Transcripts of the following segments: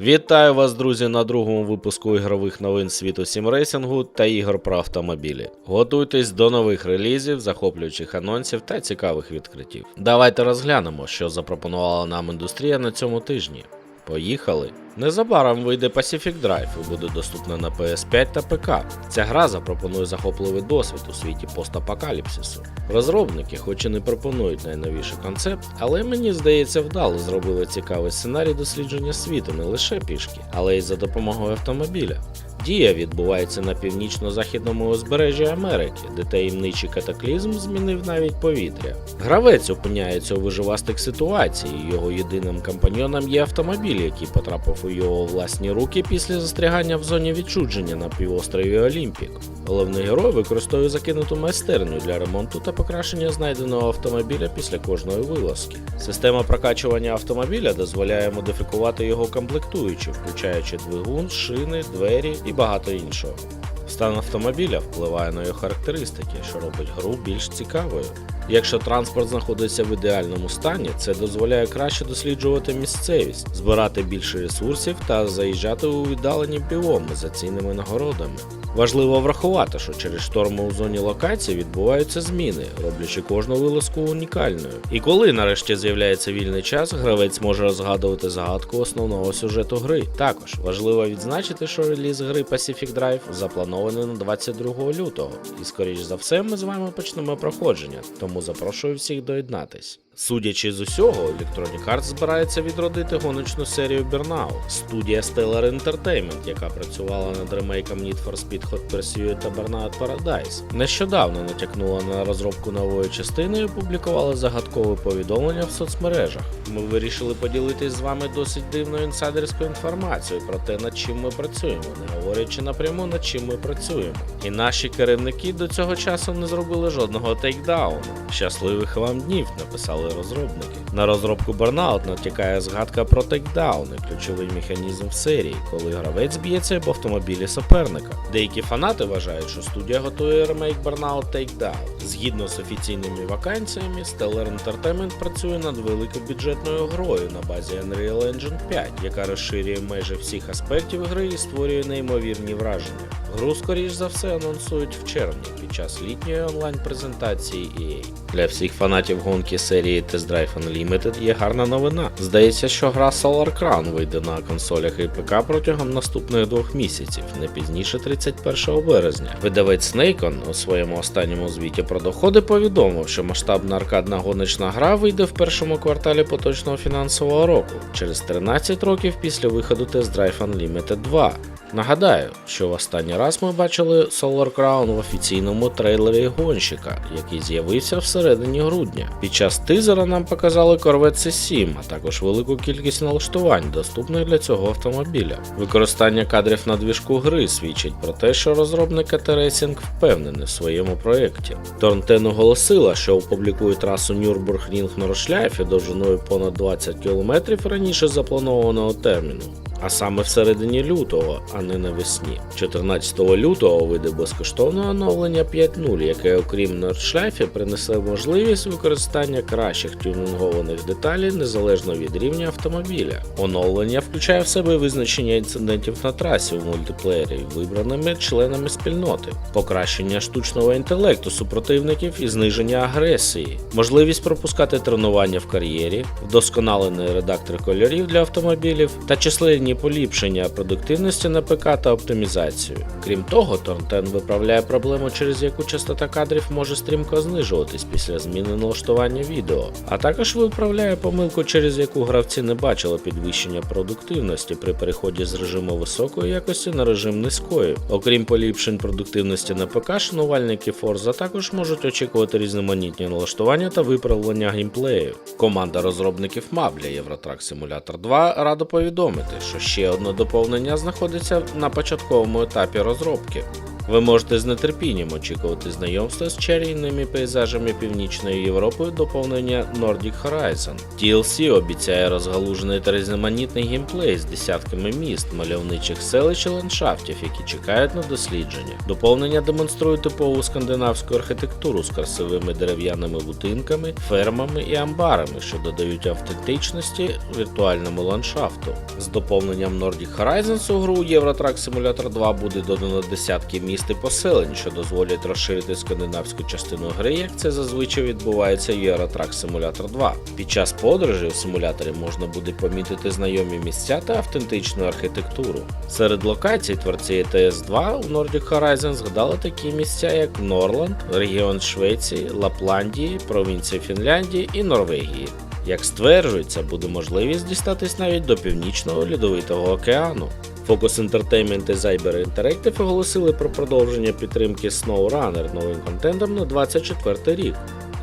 Вітаю вас, друзі, на другому випуску ігрових новин світу сімрейсингу та ігор про автомобілі. Готуйтесь до нових релізів, захоплюючих анонсів та цікавих відкриттів. Давайте розглянемо, що запропонувала нам індустрія на цьому тижні. Поїхали! Незабаром вийде Pacific Drive і буде доступна на PS5 та ПК. Ця гра запропонує захопливий досвід у світі постапокаліпсису. Розробники, хоч і не пропонують найновіший концепт, але мені здається, вдало зробили цікавий сценарій дослідження світу не лише пішки, але й за допомогою автомобіля. Дія відбувається на північно-західному узбережжі Америки, де таємничий катаклізм змінив навіть повітря. Гравець опиняється у виживастих ситуації. Його єдиним компаньйоном є автомобіль, який потрапив у його власні руки після застрягання в зоні відчудження на півострові Олімпік. Головний герой використовує закинуту майстерню для ремонту та покращення знайденого автомобіля після кожної вилазки. Система прокачування автомобіля дозволяє модифікувати його комплектуючі, включаючи двигун, шини, двері і багато іншого. Стан автомобіля впливає на його характеристики, що робить гру більш цікавою. Якщо транспорт знаходиться в ідеальному стані, це дозволяє краще досліджувати місцевість, збирати більше ресурсів та заїжджати у віддалені біоми за цінними нагородами. Важливо врахувати, що через шторми у зоні локації відбуваються зміни, роблячи кожну вилазку унікальною. І коли нарешті з'являється вільний час, гравець може розгадувати загадку основного сюжету гри. Також важливо відзначити, що реліз гри Pacific Drive запланований на 22 лютого, і скоріш за все ми з вами почнемо проходження, тому запрошую всіх доєднатись. Судячи з усього, Electronic Arts збирається відродити гоночну серію Burnout. Студія Stellar Entertainment, яка працювала над ремейком Need for Speed Hot Pursuit та Burnout Paradise, нещодавно натякнула на розробку нової частини і опублікувала загадкове повідомлення в соцмережах. Ми вирішили поділитись з вами досить дивною інсайдерською інформацією про те, над чим ми працюємо, не говорячи напряму, над чим ми працюємо. І наші керівники до цього часу не зробили жодного тейкдауну. Щасливих вам днів, написали розробники. На розробку Burnout натякає згадка про тейкдауни, ключовий механізм в серії, коли гравець б'ється об автомобілі суперника. Деякі фанати вважають, що студія готує ремейк Burnout Takedown. Згідно з офіційними вакансіями, Stellar Entertainment працює над великобюджетною грою на базі Unreal Engine 5, яка розширює майже всіх аспектів гри і створює неймовірні враження. Гру, скоріш за все, анонсують в червні під час літньої онлайн-презентації EA. Для всіх фанатів гонки серії Test Drive Unlimited є гарна новина. Здається, що гра Solar Crown вийде на консолях і ПК протягом наступних двох місяців, не пізніше 31 березня. Видавець Snakon у своєму останньому звіті про доходи повідомив, що масштабна аркадна гоночна гра вийде в першому кварталі поточного фінансового року, через 13 років після виходу Test Drive Unlimited 2. Нагадаю, що в останній раз ми бачили Solar Crown в офіційному трейлері гонщика, який з'явився всередині грудня. Під час тизера нам показали Corvette C7, а також велику кількість налаштувань, доступних для цього автомобіля. Використання кадрів на двіжку гри свідчить про те, що розробник КТ Racing впевнений в своєму проєкті. Торнтен оголосила, що опублікує трасу Нюрбург-Рінг на Рошляйфі довжиною понад 20 км раніше запланованого терміну а саме всередині лютого, а не навесні. 14 лютого вийде безкоштовне оновлення 5.0, яке, окрім Nordschleife, принесе можливість використання кращих тюнінгованих деталей незалежно від рівня автомобіля. Оновлення включає в себе визначення інцидентів на трасі в мультиплеєрі, вибраними членами спільноти, покращення штучного інтелекту супротивників і зниження агресії, можливість пропускати тренування в кар'єрі, вдосконалений редактор кольорів для автомобілів та численні поліпшення продуктивності на ПК та оптимізацію. Крім того, Торнтен виправляє проблему, через яку частота кадрів може стрімко знижуватись після зміни налаштування відео, а також виправляє помилку, через яку гравці не бачили підвищення продуктивності при переході з режиму високої якості на режим низької. Окрім поліпшень продуктивності на ПК, шанувальники Forza також можуть очікувати різноманітні налаштування та виправлення геймплею. Команда розробників мап для Євротрак Simulator 2 рада повідомити, що ще одне доповнення знаходиться на початковому етапі розробки. Ви можете з нетерпінням очікувати знайомства з чарівними пейзажами Північної Європи доповнення Nordic Horizon. TLC обіцяє розгалужений та різноманітний геймплей з десятками міст, мальовничих селищ і ландшафтів, які чекають на дослідження. Доповнення демонструє типову скандинавську архітектуру з красивими дерев'яними будинками, фермами і амбарами, що додають автентичності віртуальному ландшафту. З доповненням Nordic Horizons у гру Eurotrack Simulator 2 буде додано десятки міст і поселень, що дозволять розширити скандинавську частину гри, як це зазвичай відбувається в Eurotrack Simulator 2. Під час подорожі в симуляторі можна буде помітити знайомі місця та автентичну архітектуру. Серед локацій творці ETS 2 у Nordic Horizon згадали такі місця, як Норланд, регіон Швеції, Лапландії, провінція Фінляндії і Норвегії. Як стверджується, буде можливість дістатись навіть до північного льодовитого океану. Focus Entertainment і Zyber Interactive оголосили про продовження підтримки SnowRunner новим контентом на 24 рік.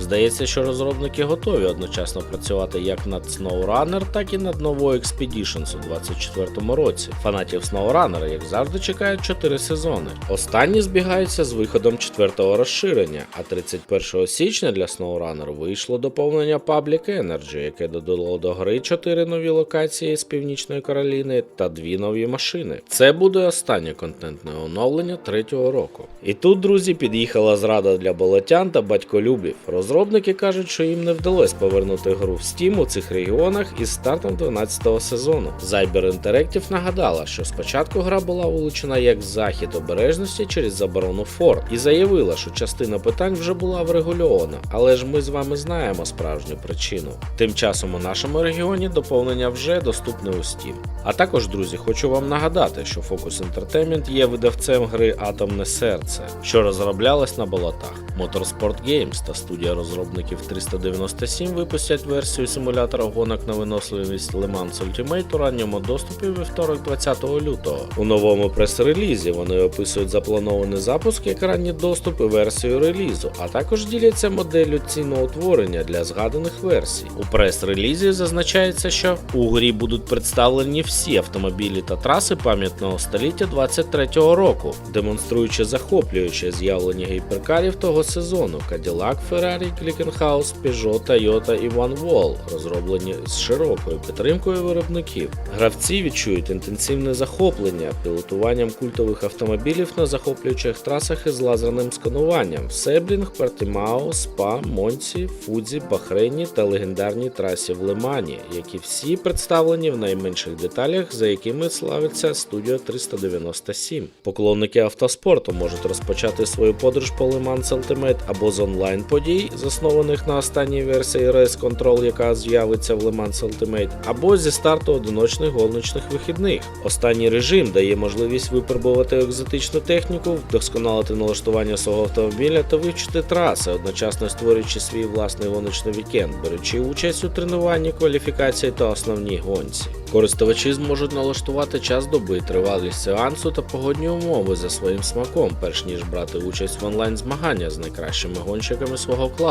Здається, що розробники готові одночасно працювати як над SnowRunner, так і над новою Expeditions у 2024 році. Фанатів SnowRunner, як завжди, чекають 4 сезони. Останні збігаються з виходом четвертого розширення, а 31 січня для SnowRunner вийшло доповнення Public Energy, яке додало до гри 4 нові локації з Північної Кароліни та 2 нові машини. Це буде останнє контентне оновлення третього року. І тут, друзі, під'їхала зрада для болотян та батьколюбів. Розробники кажуть, що їм не вдалося повернути гру в Steam у цих регіонах із стартом 12-го сезону. Zyber Interactive нагадала, що спочатку гра була вилучена як захід обережності через заборону Форд і заявила, що частина питань вже була врегульована, але ж ми з вами знаємо справжню причину. Тим часом у нашому регіоні доповнення вже доступне у Steam. А також, друзі, хочу вам нагадати, що Focus Entertainment є видавцем гри Атомне серце, що розроблялась на болотах. Motorsport Games та студія розробників 397 випустять версію симулятора гонок на виносливість Le Mans Ultimate у ранньому доступі вівторок 20 лютого. У новому прес-релізі вони описують запланований запуск як ранній доступ і версію релізу, а також діляться моделлю ціноутворення для згаданих версій. У прес-релізі зазначається, що у грі будуть представлені всі автомобілі та траси пам'ятного століття 23-го року, демонструючи захоплююче з'явлення гіперкарів того сезону Cadillac, Ferrari, Glickenhaus, Peugeot, Toyota і OneWall, розроблені з широкою підтримкою виробників. Гравці відчують інтенсивне захоплення пілотуванням культових автомобілів на захоплюючих трасах із лазерним скануванням Себлінг, Портімао, Спа, Монці, Фудзі, Бахрейні та легендарній трасі в Лимані, які всі представлені в найменших деталях, за якими славиться студія 397. Поклонники автоспорту можуть розпочати свою подорож по Le Mans Ultimate або з онлайн подій, заснованих на останній версії Race Control, яка з'явиться в Le Mans Ultimate, або зі старту одиночних гоночних вихідних. Останній режим дає можливість випробувати екзотичну техніку, вдосконалити налаштування свого автомобіля та вивчити траси, одночасно створюючи свій власний гоночний вікенд, беручи участь у тренуванні, кваліфікації та основній гонці. Користувачі зможуть налаштувати час доби, тривалість сеансу та погодні умови за своїм смаком, перш ніж брати участь в онлайн змагання з найкращими гонщиками свого класу.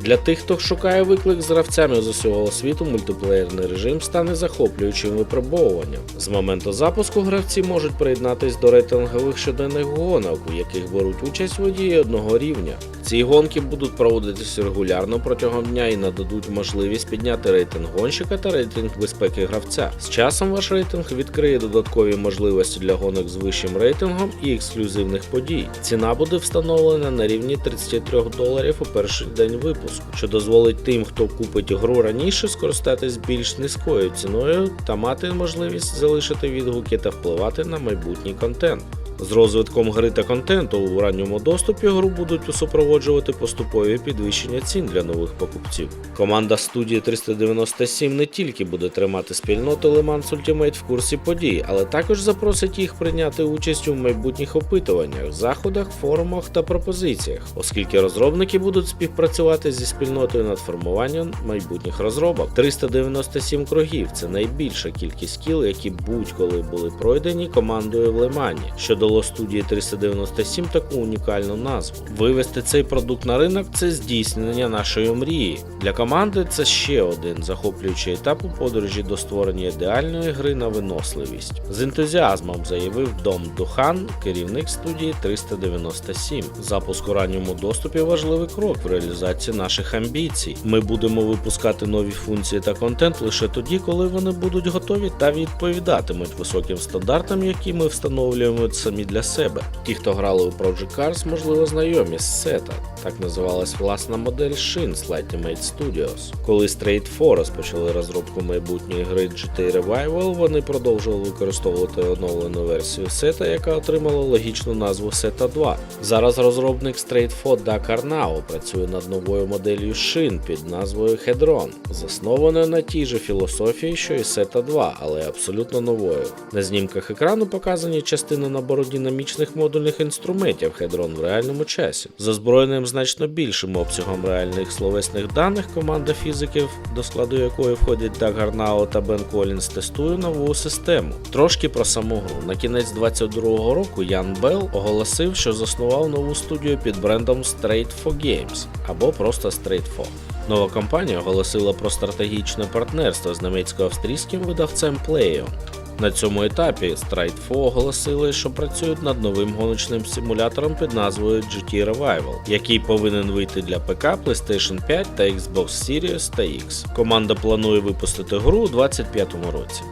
Для тих, хто шукає виклик з гравцями з усього світу, мультиплеєрний режим стане захоплюючим випробовуванням. З моменту запуску гравці можуть приєднатись до рейтингових щоденних гонок, у яких беруть участь водії одного рівня. Ці гонки будуть проводитися регулярно протягом дня і нададуть можливість підняти рейтинг гонщика та рейтинг безпеки гравця. З часом ваш рейтинг відкриє додаткові можливості для гонок з вищим рейтингом і ексклюзивних подій. Ціна буде встановлена на рівні 33 доларів у перший день випуску, що дозволить тим, хто купить гру раніше, скористатись більш низькою ціною та мати можливість залишити відгуки та впливати на майбутній контент. З розвитком гри та контенту у ранньому доступі гру будуть супроводжувати поступові підвищення цін для нових покупців. Команда студії 397 не тільки буде тримати спільноту Le Mans Ultimate в курсі подій, але також запросить їх прийняти участь у майбутніх опитуваннях, заходах, форумах та пропозиціях, оскільки розробники будуть співпрацювати зі спільнотою над формуванням майбутніх розробок. 397 кругів це найбільша кількість кіл, які будь-коли були пройдені командою в Лемані, що дало студії 397 таку унікальну назву. Вивести цей продукт на ринок це здійснення нашої мрії. Для команди це ще один захоплюючий етап у подорожі до створення ідеальної гри на виносливість. З ентузіазмом заявив Дом Духан, керівник студії 397. Запуск у ранньому доступі важливий крок в реалізації наших амбіцій. Ми будемо випускати нові функції та контент лише тоді, коли вони будуть готові та відповідатимуть високим стандартам, які ми встановлюємо самі для себе. Ті, хто грали у Project Cars, можливо, знайомі з SETA. Так називалась власна модель шин з Lightmate Studios. Коли Straight 4 розпочали розробку майбутньої гри GT Revival, вони продовжували використовувати оновлену версію SETA, яка отримала логічну назву SETA 2. Зараз розробник Straight 4 Dakar Now працює над новою моделлю шин під назвою Hedron, заснованою на тій же філософії, що і SETA 2, але абсолютно новою. На знімках екрану показані частини набору динамічних модульних інструментів Hedron в реальному часі. За озброєним значно більшим обсягом реальних словесних даних команда фізиків, до складу якої входять Даг Гарнао та Бен Колінс, тестує нову систему. Трошки про саму гру. На кінець 22-го року Ян Белл оголосив, що заснував нову студію під брендом Straight 4 Games або просто Straight 4. Нова компанія оголосила про стратегічне партнерство з німецько-австрійським видавцем Playon. На цьому етапі Stride 4 оголосили, що працюють над новим гоночним симулятором під назвою GT Revival, який повинен вийти для ПК, PlayStation 5 та Xbox Series та X. Команда планує випустити гру у 2025 році.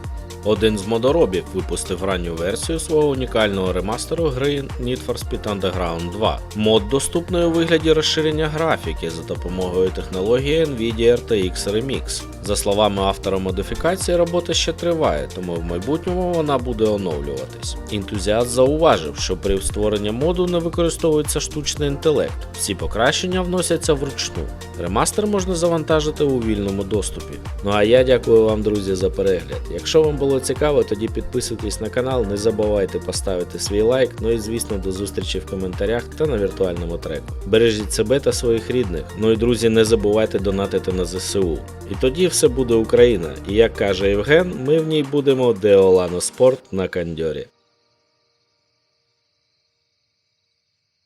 Один з модоробів випустив ранню версію свого унікального ремастеру гри Need for Speed Underground 2. Мод доступний у вигляді розширення графіки за допомогою технології Nvidia RTX Remix. За словами автора модифікації, робота ще триває, тому в майбутньому вона буде оновлюватись. Ентузіаст зауважив, що при створенні моду не використовується штучний інтелект. Всі покращення вносяться вручну. Ремастер можна завантажити у вільному доступі. Ну а я дякую вам, друзі, за перегляд. Якщо вам було цікаво, тоді підписуйтесь на канал, не забувайте поставити свій лайк. Ну і звісно, до зустрічі в коментарях та на віртуальному треку. Бережіть себе та своїх рідних. Ну і друзі, не забувайте донатити на ЗСУ. І тоді все буде Україна. І як каже Євген, ми в ній будемо Деолано Спорт на кандьорі.